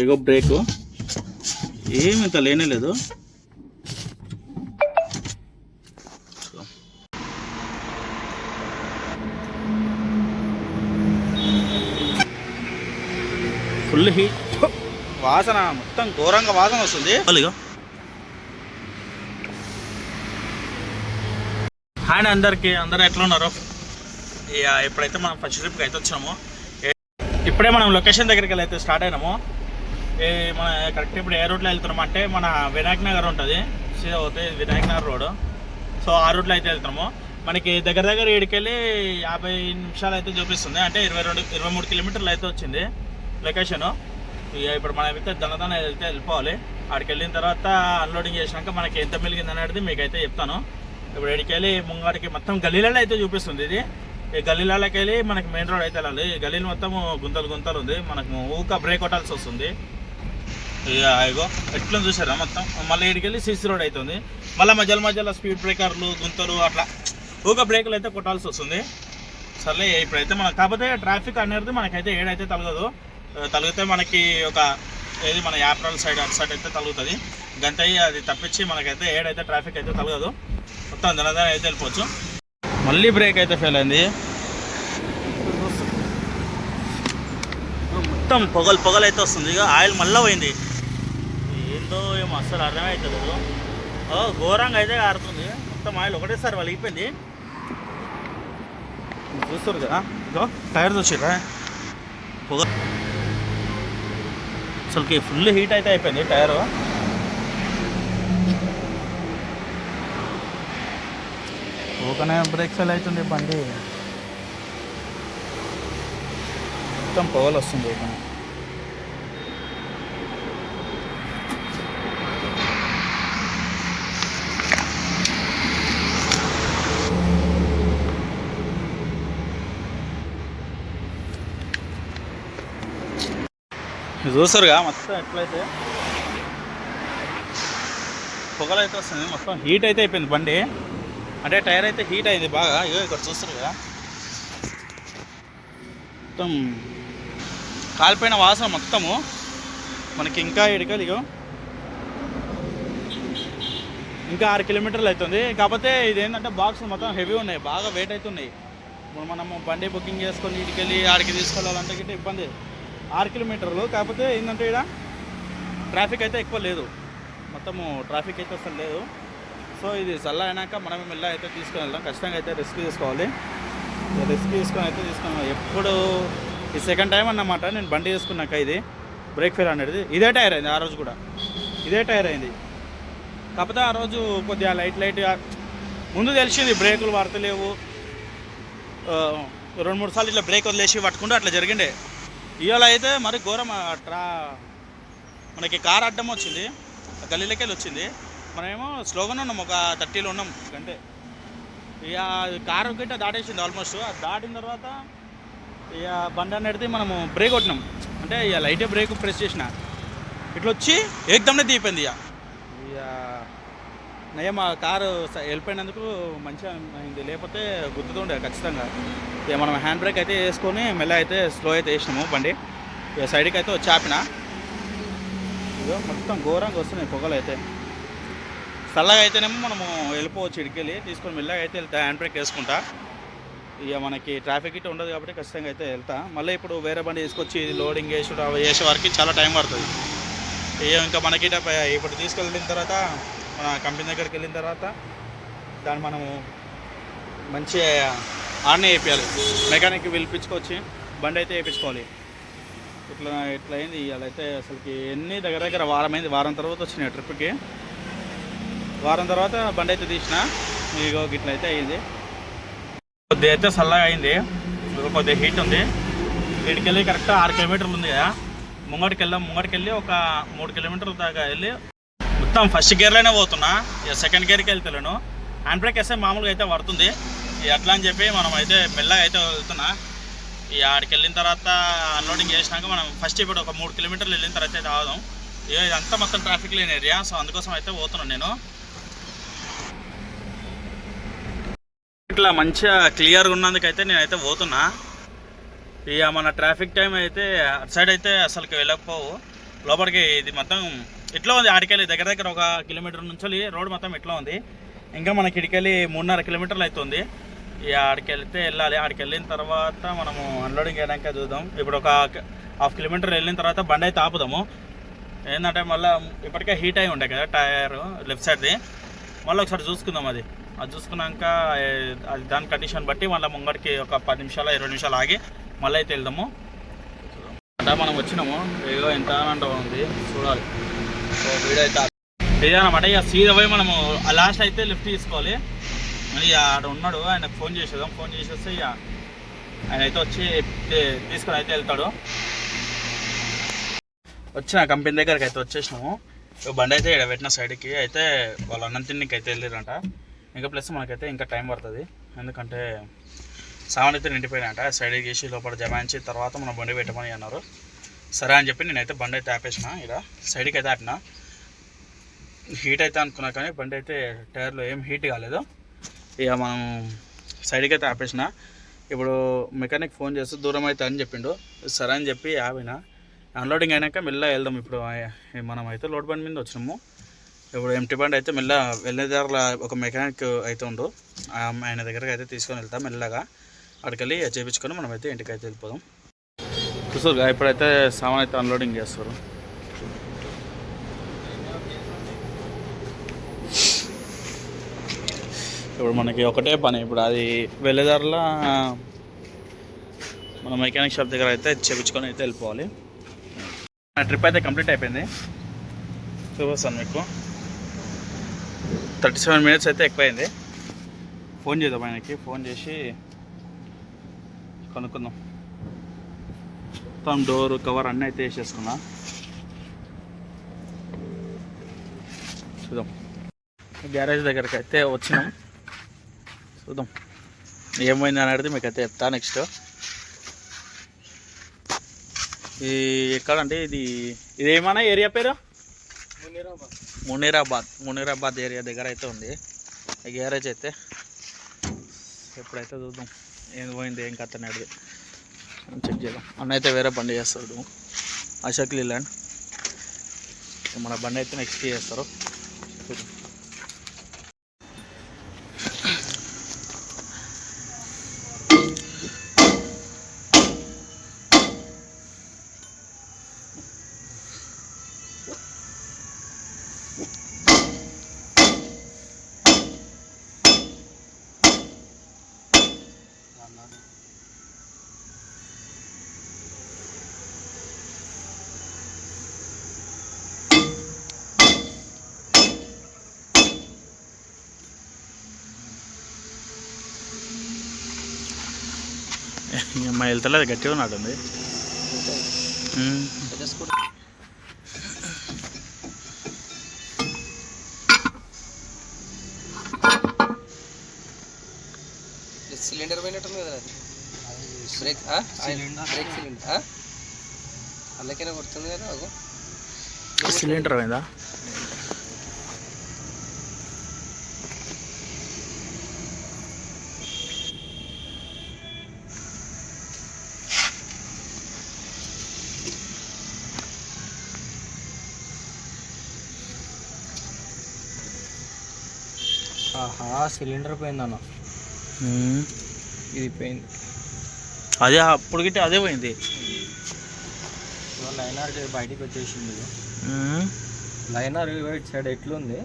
ఇగో break ఏమి ఇంత లేనే లేదు. ఫుల్ హీట్ వాసన మొత్తం ఘోరంగా వాసన వస్తుంది. హాయ్ అందరికి. అందరూ ఎట్లా ఉన్నారు ఇక ఇప్పుడైతే మనం ఫస్ట్ ట్రిప్కి అయితే వచ్చాము ఏ- ఇప్పుడే మనం లొకేషన్ దగ్గరికి వెళ్ళి అయితే స్టార్ట్ అయినాము మన కరెక్ట్ ఇప్పుడు ఏ రూట్లో వెళ్తున్నాం అంటే మన వినాయక్ నగర్ ఉంటుంది. సీదా పోతే వినాయక్ నగర్ రోడ్. సో ఆ రూట్లో అయితే వెళ్తున్నాము. మనకి దగ్గర దగ్గర ఏడుకెళ్ళి యాభై నిమిషాలు అయితే చూపిస్తుంది. అంటే ఇరవై రెండు ఇరవై మూడు కిలోమీటర్లు అయితే వచ్చింది లొకేషను. ఇక ఇప్పుడు మనం అయితే దనదన వెళ్తే వెళ్ళిపోవాలి. అక్కడికి వెళ్ళిన తర్వాత అన్లోడింగ్ చేసినాక మనకి ఎంత మిలిగింది అనేది మీకైతే చెప్తాను. ఇప్పుడు ఎడికెళ్ళి ముంగాడికి మొత్తం గల్లీలలో అయితే చూపిస్తుంది ఇది. ఈ గల్లీలలోకి వెళ్ళి మనకి మెయిన్ రోడ్ అయితే వెళ్ళాలి. ఈ గల్లీలు మొత్తం గుంతలు గుంతలు ఉంది. మనకు ఊక బ్రేక్ కొట్టాల్సి వస్తుంది. ఇక ఇగో ఎట్లా చూసారా మొత్తం? మళ్ళీ ఇక్కడికి వెళ్ళి సిసి రోడ్ అవుతుంది మళ్ళీ మధ్యలో మధ్యలో స్పీడ్ బ్రేకర్లు గుంతలు అట్లా. ఊక బ్రేకులు అయితే కొట్టాల్సి వస్తుంది. సర్లే ఇప్పుడైతే మనకు కాకపోతే ట్రాఫిక్ అనేది మనకైతే ఏడైతే తలగదు. తలిగితే మనకి ఒక ఏది మన యాప్రాల్ సైడ్ అటు సైడ్ అయితే తలుగుతుంది. గంట అది తప్పించి మనకైతే ఏడైతే ట్రాఫిక్ అయితే తలగదు. మొత్తం దినదాన అయితే వెళ్ళిపోవచ్చు. మళ్ళీ బ్రేక్ అయితే ఫెయిల్ అయింది. మొత్తం పొగలు పొగలు అయితే వస్తుంది. ఇక ఆయిల్ మళ్ళీ పోయింది. ఏమో అస్సలు అర్థమవుతుంది ఓ ఘోరంగా అయితే కారుతుంది మొత్తం ఆయిల్ ఒకటేసారి వలిగిపోయింది. చూస్తారు కదా. ఇదో టైర్ చూసిరా పొగ అసలుకి ఫుల్ హీట్ అయితే అయిపోయింది టైరు. ఊకనే బ్రేక్స్ ఎలా అవుతుంది బండి. మొత్తం పొగలు వస్తుంది చూసారుగా చూస్తారుగా మొత్తం ఎట్లయితే. పొగలు అయితే వస్తుంది మొత్తం హీట్ అయితే అయిపోయింది బండి. అంటే టైర్ అయితే హీట్ అయింది బాగా. ఇగో ఇక్కడ చూస్తారుగా. మొత్తం కాలిపోయిన వాసన మొత్తము. మనకి ఇంకా ఎడకలు ఇగో. ఇంకా ఆరు కిలోమీటర్లు అవుతుంది. కాకపోతే ఇది ఏంటంటే బాక్స్ మొత్తం హెవీ ఉన్నాయి బాగా వెయిట్ అవుతున్నాయి. ఇప్పుడు మనము బండి బుకింగ్ చేసుకొని ఇటుకెళ్ళి ఆడికి తీసుకెళ్ళాలంటే గిట్ట ఇబ్బంది. ఆరు కిలోమీటర్లు. కాకపోతే ఏంటంటే ఇక్కడ ట్రాఫిక్ అయితే ఎక్కువ లేదు. మొత్తము ట్రాఫిక్ అయితే అసలు లేదు. సో ఇది సల్లా అయినాక మనం మెల్ల అయితే తీసుకొని వెళ్దాం. ఖచ్చితంగా అయితే రిస్క్ తీసుకోవాలి. రిస్క్ తీసుకొని అయితే తీసుకున్నాం. ఎప్పుడు ఈ సెకండ్ టైం అన్నమాట. నేను బండి తీసుకున్నాక ఇది. బ్రేక్ ఫెయిల్ అనేది. ఇదే టైర్ అయింది ఆ రోజు కూడా. ఇదే టైర్ అయింది. కాకపోతే ఆ రోజు కొద్దిగా లైట్ లైట్గా ముందు తెలిసింది బ్రేకులు పడతలేవు రెండు మూడు సార్లు ఇట్లా బ్రేక్ వదిలేసి పట్టుకుంటూ అట్లా జరిగిండే. ఇవాళ అయితే మరి ఘోరం ట్రా మనకి కార్ అడ్డం వచ్చింది గల్లీలోకి వెళ్ళి వచ్చింది. మనమేమో స్లోగానే ఉన్నాం ఒక థర్టీలో ఉన్నాం గంటే. ఇక కారు గిట్ట దాటేసింది ఆల్మోస్ట్. అది దాటిన తర్వాత ఇక బండి అనేది మనము బ్రేక్ కొట్టినాం. అంటే ఇక లైటే బ్రేక్ ప్రెస్ చేసిన. ఇట్లా వచ్చి ఏకదమ్నే తీయిపోయింది ఇక. ఇక నయం మా కారు వెళ్ళిపోయినందుకు మంచిగా అయింది. లేకపోతే గుర్తుండే ఖచ్చితంగా. ఇక మనం హ్యాండ్ బ్రేక్ అయితే వేసుకొని మెల్ల అయితే స్లో అయితే వేసినాము బండి. ఇక సైడ్కి అయితే వచ్చి ఇదో మొత్తం ఘోరంగా వస్తున్నాయి పొగలు అయితే. చల్లగా అయితేనేమో మనము వెళ్ళిపోవచ్చు ఇడికెళ్ళి. తీసుకొని మెల్లగా అయితే వెళ్తా హ్యాండ్ బ్రేక్ వేసుకుంటా. ఇక మనకి ట్రాఫిక్ ఇటు ఉండదు కాబట్టి ఖచ్చితంగా అయితే వెళ్తా. మళ్ళీ ఇప్పుడు వేరే బండి తీసుకొచ్చి ఇది లోడింగ్ వేసుడు అవి వేసే వరకు చాలా టైం పడుతుంది. ఇక ఇంకా మనకి ఇప్పుడు తీసుకెళ్ళిన తర్వాత కంపెనీ దగ్గరికి వెళ్ళిన తర్వాత దాన్ని మనము మంచి ఆడనే వేయించాలి మెకానిక్ పిలిపించుకొచ్చి బండి అయితే వేయించుకోవాలి. ఇట్లా ఇట్లా అయింది. ఇవాళ అయితే అసలుకి ఎన్ని దగ్గర దగ్గర వారం అయింది. వారం తర్వాత వచ్చినాయి ట్రిప్కి. వారం తర్వాత బండి అయితే తీసిన ఇగో ఇట్లా అయితే అయింది. కొద్ది అయితే చల్లగా అయింది. కొద్దిగా హీట్ ఉంది. వీటికి వెళ్ళి కరెక్ట్ ఆరు కిలోమీటర్లు ఉంది కదా. ముంగడికి వెళ్ళాం. ముంగడికి వెళ్ళి ఒక మూడు కిలోమీటర్ల దాకా వెళ్ళి మొత్తం ఫస్ట్ గేర్లోనే పోతున్నా. ఇక సెకండ్ గేర్కి వెళ్తున్నాను హ్యాండ్ బ్రేక్ వేస్తే మామూలుగా అయితే పడుతుంది. అట్లా అని చెప్పి మనం అయితే మెల్లగా అయితే వెళ్తున్నా. ఈ ఆడికి వెళ్ళిన తర్వాత అన్లోడింగ్ చేసినాక మనం ఫస్ట్ ఇప్పుడు ఒక మూడు కిలోమీటర్లు వెళ్ళిన తర్వాత అయితే ఆదాం ఇదంతా మొత్తం ట్రాఫిక్ లేని ఏరియా సో అందుకోసం అయితే పోతున్నాను నేను. ఇట్లా మంచిగా క్లియర్గా ఉన్నందుకైతే నేనైతే పోతున్నా. ఇక మన ట్రాఫిక్ టైం అయితే అటు సైడ్ అయితే అసలుకి వెళ్ళకపోవు. లోపలికి ఇది మొత్తం ఎట్లా ఉంది? ఆడికెళ్ళి దగ్గర దగ్గర ఒక కిలోమీటర్ నుంచి రోడ్ మొత్తం ఎట్లా ఉంది? ఇంకా మనకి ఇడికెళ్ళి మూడున్నర కిలోమీటర్లు అవుతుంది ఇక ఆడికి వెళ్తే వెళ్ళాలి. ఆడికి వెళ్ళిన తర్వాత మనము అన్లోడింగ్ చేయడానికి చూద్దాం. ఇప్పుడు ఒక హాఫ్ కిలోమీటర్ వెళ్ళిన తర్వాత బండి అయితే ఆపుదాము. ఏంటంటే మళ్ళీ ఇప్పటికే హీట్ అయి ఉండే కదా టైర్ లెఫ్ట్ సైడ్ది. మళ్ళీ ఒకసారి చూసుకుందాం అది. అది చూసుకున్నాక అది దాని కండిషన్ బట్టి మళ్ళీ ముంగడికి ఒక పది నిమిషాలు ఇరవై నిమిషాలు ఆగి మళ్ళీ అయితే వెళ్దాము. మనం వచ్చినాము ఏదో ఎంత ఆనందం ఉంది చూడాలి. సో వీడియో అయితే ఇక సీదా పోయి మనము లాస్ట్ అయితే లిఫ్ట్ తీసుకోవాలి. మరి ఇక ఆడ ఉన్నాడు ఆయనకు ఫోన్ చేసేదాం ఫోన్ చేసేస్తే ఇక ఆయన అయితే వచ్చి తీసుకొని అయితే వెళ్తాడు. వచ్చిన కంపెనీ దగ్గరికి అయితే వచ్చేసినాము. బండి అయితే ఇక్కడ పెట్టిన సైడ్కి అయితే వాళ్ళ అన్నం తిన్నికి అయితే వెళ్ళారంట. ఇంకా ప్లస్ మనకైతే ఇంకా టైం పడుతుంది. ఎందుకంటే సామాన్ అయితే నిండిపోయినాయంట. సైడ్ గీసి లోపల జమాయించి తర్వాత మనం బండి పెట్టమని అన్నారు. సరే అని చెప్పి నేనైతే బండి అయితే ఆపేసిన. ఇక్కడ సైడ్కి అయితే ఆపిన. హీట్ అయితే అనుకున్నా కానీ బండి అయితే టైర్లో ఏం హీట్ కాలేదు. ఇక మనం సైడ్కి అయితే ఆపేసిన. ఇప్పుడు మెకానిక్ ఫోన్ చేస్తే దూరం అయితే అని చెప్పిండు. సరే అని చెప్పి ఆపిన. అన్లోడింగ్ అయినాక మెల్లగా వెళ్దాం. ఇప్పుడు మనం అయితే లోడ్ బండి మీద వచ్చినాము. ఇప్పుడు ఎంటీ బండి అయితే మెల్ల వెళ్ళేదారుల ఒక మెకానిక్ అయితే ఉండు. ఆయన దగ్గరకు అయితే తీసుకొని వెళ్తాం మెల్లగా. అక్కడికి చేయించుకొని మనం అయితే ఇంటికి అయితే వెళ్ళిపోదాం. చూసారు ఇప్పుడైతే సామాన్ అయితే అన్లోడింగ్ చేస్తారు. ఇప్పుడు మనకి ఒకటే పని ఇప్పుడు అది వెళ్ళేదారిలో మన మెకానిక్ షాప్ దగ్గర అయితే చేపించుకొని అయితే వెళ్ళిపోవాలి. నా ట్రిప్ అయితే కంప్లీట్ అయిపోయింది. చూపిస్తాను మీకు. థర్టీ సెవెన్ మినిట్స్ అయితే ఎక్కువైంది. ఫోన్ చేద్దాం ఆయనకి ఫోన్ చేసి కనుక్కుందాం. మొత్తం డోర్ కవర్ అన్నీ అయితే వేసేసుకున్నా. చూద్దాం. గ్యారేజ్ దగ్గరికి అయితే వచ్చినాం. చూద్దాం. ఏమైంది అని అడిగితే మీకు అయితే చెప్తా నెక్స్ట్ ఈ ఎక్కడంటే ఇది? ఇది ఏరియా పేరు? మునీరాబాద్. మునీరాబాద్ ఏరియా దగ్గర అయితే ఉంది. ఈ గ్యారేజ్ అయితే. ఎప్పుడైతే చూద్దాం. ఏం పోయింది ఏం కథ నడిది చెక్ చేద్దాం. అన్న అయితే వేరే బండి చేస్తాడు. అశోక్ లీలాండ్. మన బండి అయితే నెక్స్ట్ చేస్తారు. చూద్దాం. మా వెళ్తలేదు గట్టిగా ఉన్నట్టుంది. ఉమ్. సిలిండర్ పోయినట్టుంది కదా అది. బ్రేక్ బ్రేక్ సిలిండర్ అందుకనే కొడుతుంది కదా అగో సిలిండర్ అయిందా సిలిండర్ పోయిందన్న. ఇది పోయింది. అదే అప్పుడు గిట్ట అదే పోయింది. లైనర్ బయటికి వచ్చేసింది. లైనర్ ఇటు సైడ్ ఎట్లుంది.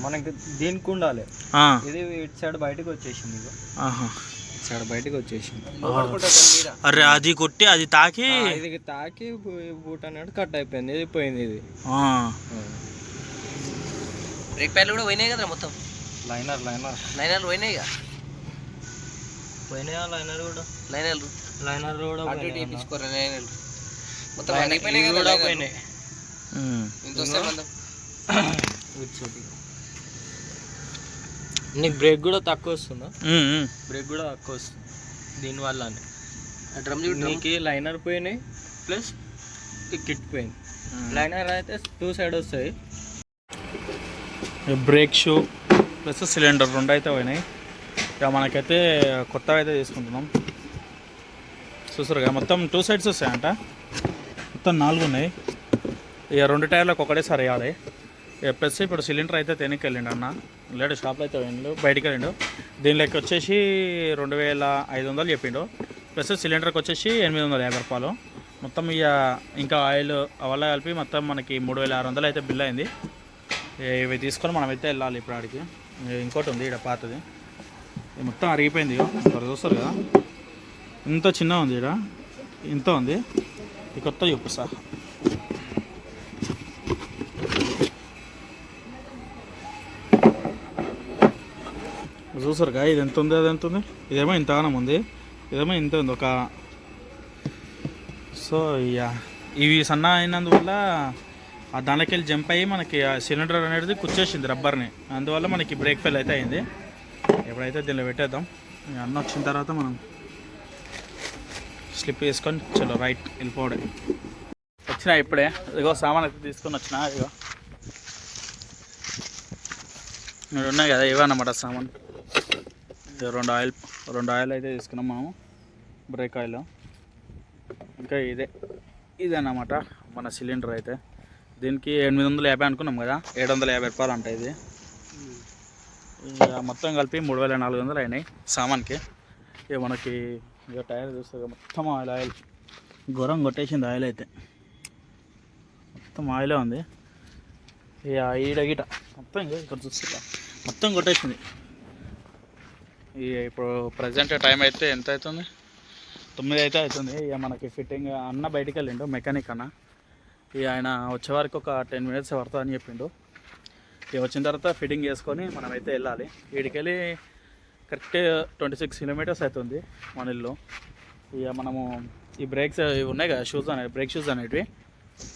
మనకి దీనికి ఉండాలి. ఆ, ఇది ఇటు సైడ్ బయటకు వచ్చేసింది. ఇటు సైడ్ బయటకు వచ్చేసింది. అరే అది కొట్టి అది తాకి. ఇది తాకి బూట్ అనేది కట్ అయిపోయింది. ఇది పోయింది ఇది. ఆ. బ్రేక్ ప్యాడ్లు కూడా పోయినాయి కదా మొత్తం? లైనర్ లైనర్ లైనర్లు పోయినాయి కదా పోయినాయా లైనర్ కూడా? లైనర్లు లైనర్ కూడా అటు ఇటు లైనర్లు మొత్తం కదా కూడా. పోయినాయి. ఇంత వస్తే నీకు బ్రేక్ కూడా తక్కువ వస్తుందా. బ్రేక్ కూడా తక్కువ వస్తుంది. దీనివల్ల డ్రమ్ నీకు లైనర్ పోయినాయి ప్లస్ కిట్ పోయింది. లైనర్ అయితే టూ సైడ్ వస్తాయి. బ్రేక్ షూ ప్లస్ సిలిండర్ రెండు అయితే పోయినాయి. ఇక మనకైతే కొత్తగా అయితే తీసుకుంటున్నాం. చూసారుగా మొత్తం టూ సైడ్స్ వస్తాయంట. మొత్తం నాలుగు ఉన్నాయి. ఇక రెండు టైర్లకు ఒకటేసారి వేయాలి ఇక ప్లస్ ఇప్పుడు సిలిండర్ అయితే తెనికి వెళ్ళిండు అన్న. లేడు షాప్లో అయితే వెళ్ళిండు బయటికి వెళ్ళిండు దీనిలోకి వచ్చేసి రెండు వేల ఐదు వందలు చెప్పిండు. ప్లస్ సిలిండర్కి వచ్చేసి ఎనిమిది వందల యాభై రూపాయలు. మొత్తం ఇక ఇంకా ఆయిల్ అవల్ల కలిపి మొత్తం మనకి మూడు వేల ఆరు వందలు అయితే బిల్ అయింది. ఇక ఇవి తీసుకొని మనమైతే వెళ్ళాలి ఇప్పుడు ఆడికి ఇంకోటి ఉంది ఇక్కడ పాతది. ఇది మొత్తం అరిగిపోయింది ఇక్కడ చూస్తారు కదా? ఇంత చిన్న ఉంది ఇక్కడ ఇంత ఉంది. ఈ కొత్త చూపిస్తా చూసారుగా? ఇది ఎంత ఉంది? అది ఎంత ఉంది? ఇదేమో ఇంతగానం ఉంది. ఇదేమో ఇంత ఉంది. ఒక సో ఇక ఇవి సన్న అయినందువల్ల ఆ దానికి వెళ్ళి జంప్ అయ్యి మనకి ఆ సిలిండర్ అనేది కుచ్చేసింది రబ్బర్ని. అందువల్ల మనకి బ్రేక్ ఫెయిల్ అయితే అయింది. ఎప్పుడైతే దీనిలో పెట్టేద్దాం. అన్న వచ్చిన తర్వాత మనం స్లిప్ వేసుకొని చలో రైట్ వెళ్ళిపోవడం వచ్చిన ఇప్పుడే. ఇదిగో సామాన్ అయితే తీసుకొని వచ్చిన. ఇదిగో. మీరు ఉన్నాయి కదా ఇవన్నమాట సామాన్. రెండు ఆయిల్ రెండు ఆయిల్ అయితే తీసుకున్నాం మనము. బ్రేక్ ఆయిల్ ఇంకా ఇదే. ఇదన్నమాట మన సిలిండర్ అయితే. దీనికి ఎనిమిది వందల యాభై అనుకున్నాం కదా ఏడు వందల యాభై రూపాయలు అంట ఇది. ఇక మొత్తం కలిపి మూడు వేల నాలుగు వందలు అయినాయి సామాన్కి. ఇక మనకి ఇక టైర్ చూస్తే మొత్తం ఆయిల్ ఆయిల్. ఘోరం కొట్టేసింది ఆయిల్ అయితే. మొత్తం ఆయిలే ఉంది. ఇక ఈడ గీట మొత్తం ఇక ఇక్కడ చూస్తే మొత్తం కొట్టేసింది. ఇక ఇప్పుడు ప్రజెంట్ టైం అయితే ఎంత అవుతుంది? తొమ్మిది అయితే అవుతుంది. ఇక మనకి ఫిట్టింగ్ అన్న బయటికి వెళ్ళిండు మెకానిక్ అన్న. ఇక ఆయన వచ్చే వరకు ఒక టెన్ మినిట్స్ పడుతుంది అని చెప్పిండు. ఇక వచ్చిన తర్వాత ఫిట్టింగ్ చేసుకొని మనమైతే వెళ్ళాలి. వీడికెళ్ళి కరెక్ట్ ట్వంటీ సిక్స్ కిలోమీటర్స్ అవుతుంది మన ఇల్లు. ఇక మనము ఈ బ్రేక్స్ ఇవి ఉన్నాయి కదా షూస్ అనేవి బ్రేక్ షూస్ అనేటివి.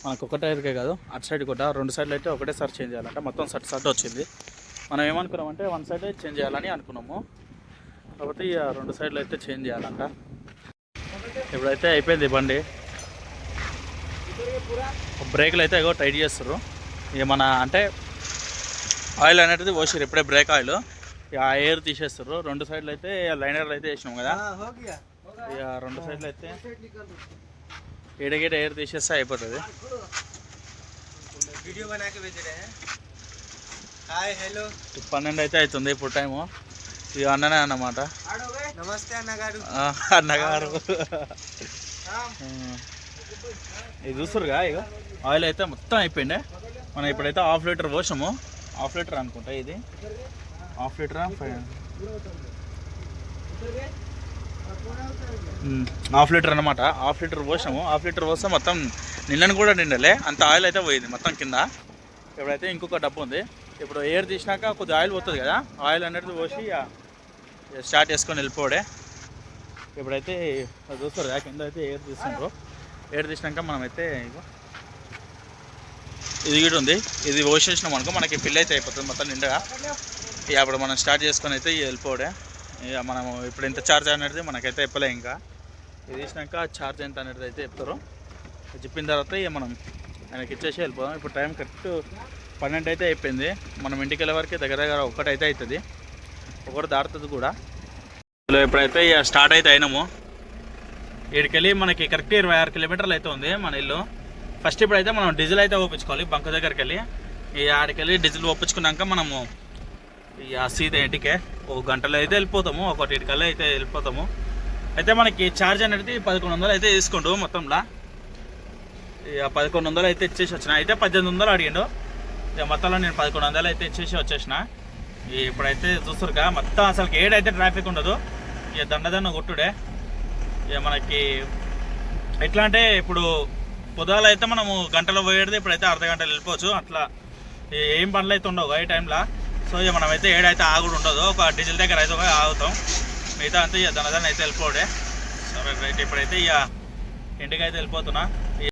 మనకు ఒక టైర్కే కాదు అటు సైడ్ కూడా రెండు సైడ్లు అయితే ఒకటేసారి చేంజ్ చేయాలంట. మొత్తం సట్ సట్ వచ్చింది. మనం ఏమనుకున్నామంటే వన్ సైడ్ చేంజ్ చేయాలని అనుకున్నాము. కాబట్టి ఇక రెండు సైడ్లు అయితే చేంజ్ చేయాలంట. ఇప్పుడైతే అయిపోయింది బండి. బ్రేక్లు అయితే ఏదో టైట్ చేస్తారు ఏమన్నా అంటే ఆయిల్ అనేది పోసారు ఇప్పుడే బ్రేక్ ఆయిల్. ఆ ఎయిర్ తీసేస్తారు రెండు సైడ్లు అయితే లైనర్లు అయితే వేసినాం కదా. ఇక. రెండు సైడ్లు అయితే ఎడగేట ఎయిర్ తీసేస్తే అయిపోతుంది. పన్నెండు అయితే అవుతుంది ఇప్పుడు టైము. ఇక అన్ననే అన్నమాట. నమస్తే అన్నగారు. అన్నగారు. ఇది చూస్తురుగా ఇక ఆయిల్ అయితే మొత్తం అయిపోయిండే. మనం ఇప్పుడైతే హాఫ్ లీటర్ పోసాము హాఫ్ లీటర్ అనుకుంటా ఇది. Half litre? హాఫ్ లీటర్ అనమాట హాఫ్ లీటర్ పోసాము హాఫ్ లీటర్ పోస్తే మొత్తం నిన్నను కూడా నిండలే. అంత ఆయిల్ అయితే పోయింది మొత్తం కింద. ఇప్పుడైతే ఇంకొక డబ్బు ఉంది. ఇప్పుడు ఎయిర్ తీసినాక కొద్దిగా ఆయిల్ పోతుంది కదా. ఆయిల్ అనేది పోసి స్టార్ట్ చేసుకొని వెళ్ళిపోవడే ఇప్పుడైతే చూస్తారు కింద అయితే ఎయిర్ తీస్తుండ్రు ఏడు తీసినాక మనం అయితే ఇగో ఇది కూడా ఉంది. ఇది పోసేసినాం అనుకో మనకి ఫిల్ అయితే అయిపోతుంది. మొత్తం నిండగా ఇక అప్పుడు మనం స్టార్ట్ చేసుకొని అయితే ఇక వెళ్ళిపోవడే ఇక మనము ఇప్పుడు ఎంత ఛార్జ్ అనేది మనకైతే చెప్పలే ఇంకా. ఇది తీసినాక ఛార్జ్ ఎంత అనేది అయితే చెప్తారు. చెప్పిన తర్వాత ఇక మనం ఆయనకి ఇచ్చేసి వెళ్ళిపోదాం ఇప్పుడు టైం కరెక్ట్ పన్నెండు అయితే అయిపోయింది. మనం ఇంటికి వెళ్ళే వరకు దగ్గర దగ్గర ఒకటి అయితే అవుతుంది. ఒకటి దాటుతుంది కూడా. ఇందులో ఇప్పుడైతే ఇక స్టార్ట్ అయితే అయినాము ఇక్కడికెళ్ళి మనకి కరెక్ట్ ఇరవై ఆరు కిలోమీటర్లు అయితే ఉంది మన ఇల్లు. ఫస్ట్ ఇప్పుడైతే మనం డీజిల్ అయితే ఒప్పించుకోవాలి బంక్ దగ్గరికి వెళ్ళి ఈ ఆడికెళ్ళి డీజిల్ ఒప్పించుకున్నాక మనము ఇక సీదా ఇంటికే ఒక గంటలో అయితే వెళ్ళిపోతాము ఒకటికల్లా అయితే వెళ్ళిపోతాము. అయితే మనకి ఛార్జ్ అనేది పదకొండు వందలు అయితే తీసుకుండు మొత్తంలో. ఇక పదకొండు వందలు అయితే ఇచ్చేసి వచ్చిన అయితే పద్దెనిమిది వందలు అడిగిండు. ఇక మొత్తంలో నేను పదకొండు వందలు అయితే ఇచ్చేసి వచ్చేసిన. ఇప్పుడైతే చూస్తురుగా మొత్తం అసలు ఏడైతే ట్రాఫిక్ ఉండదు ఇక దండదండ కొట్టుడే. మనకి ఎట్లా అంటే ఇప్పుడు పొద్దుగాల అయితే మనము గంటలో పోయేది ఇప్పుడైతే అర్ధ గంటలు వెళ్ళిపోవచ్చు. అట్లా ఏం పనులు అయితే ఉండవు ఈ టైంలో సో ఇక మనమైతే ఏడైతే ఆగుడు ఉండదు ఒక డీజిల్ దగ్గర అయితే ఒక ఆగుతాం. మిగతా అంతా ఇక దండదండ అయితే వెళ్ళిపోడే. సరే రైట్. ఇప్పుడైతే ఇక ఇంటికి అయితే వెళ్ళిపోతున్నా.